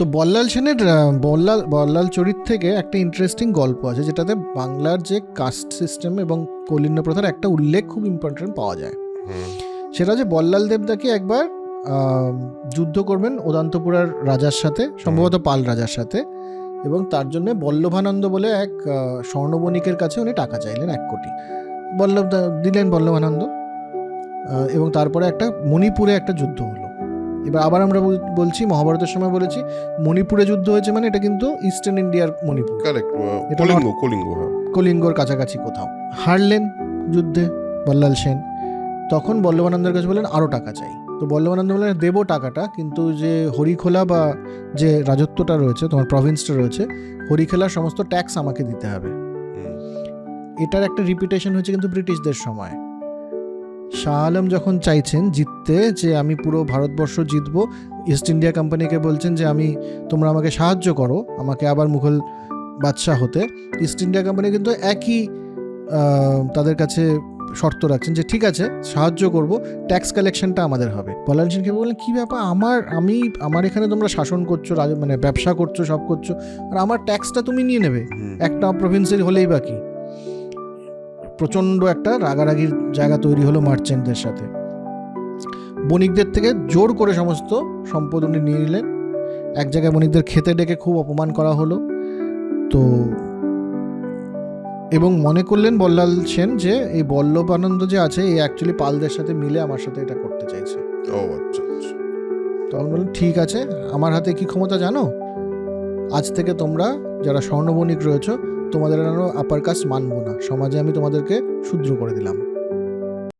তো বল্লাল সেনের বল্লাল বল্লাল চরিত থেকে একটা ইন্টারেস্টিং গল্প আছে যেটাতে বাংলার যে কাস্ট সিস্টেম এবং কলিন্য প্রথার একটা উল্লেখ খুব ইম্পর্টেন্ট পাওয়া যায়। সেটা যে বল্লাল দেবদাকে একবার যুদ্ধ করবেন ওদান্তপুরার রাজার সাথে সম্ভবত পাল রাজার সাথে এবং তার জন্য বল্লভানন্দ বলে এক স্বর্ণবণিকের কাছে উনি টাকা চাইলেন এক কোটি। বল্লভ দিলেন বল্লভানন্দ এবং তারপরে একটা মণিপুরে একটা যুদ্ধ হলো। এবার আবার আমরা বলছি মহাভারতের সময় বলেছি মণিপুরে যুদ্ধ হয়েছে মানে এটা কিন্তু ইস্টার্ন ইন্ডিয়ার মণিপুর। কারেক্ট কলিঙ্গ কলিঙ্গ হ্যাঁ। কলিঙ্গর কাছাকাছি কোথাও। হারলেন যুদ্ধে বল্লাল সেন। তখন বল্লভানন্দের কাছে বললেন আরও টাকা চাই। তো বল্লভানন্দ বললেন দেবো টাকাটা কিন্তু যে হরিখোলা বা যে রাজত্বটা রয়েছে তোমার প্রভিন্সটা রয়েছে হরিখোলার সমস্ত ট্যাক্স আমাকে দিতে হবে। এটার একটা রিপিটেশন হয়েছে কিন্তু ব্রিটিশদের সময়। শাহ আলম যখন চাইছেন জিততে যে আমি পুরো ভারতবর্ষ জিতবো ইস্ট ইন্ডিয়া কোম্পানিকে বলছেন যে আমি তোমরা আমাকে সাহায্য করো আমাকে আবার মুঘল বাদশাহ হতে। ইস্ট ইন্ডিয়া কোম্পানি কিন্তু একই তাদের কাছে শর্ত রাখছেন যে ঠিক আছে সাহায্য করব ট্যাক্স কালেকশনটা আমাদের হবে। বলান সেনকে বললেন কী ব্যাপার? আমার আমি আমার এখানে তোমরা শাসন করছ রাজ- মানে ব্যবসা করছ সব করছ আর আমার ট্যাক্সটা তুমি নিয়ে নেবে। একটা প্রভিন্সের হলেই বাকি প্রচণ্ড একটা রাগারাগির জায়গা তৈরি হলো মার্চেন্টদের সাথে। বণিকদের থেকে জোর করে সমস্ত সম্পদ উনি নিয়ে নিলেন। এক জায়গায় বণিকদের খেতে ডেকে খুব অপমান করা হলো। তো এবং মনে করলেন বল্লাল সেন যে এই বল্লভানন্দ যে আছে এই অ্যাকচুয়ালি পালদের সাথে মিলে আমার সাথে এটা করতে চাইছে। ও আচ্ছা আচ্ছা। তখন বললেন ঠিক আছে আমার হাতে কি ক্ষমতা জানো? আজ থেকে তোমরা যারা স্বর্ণবণিক রয়েছো তোমাদের আপার কাজ মানবো না। সমাজে আমি তোমাদেরকে শূদ্র করে দিলাম।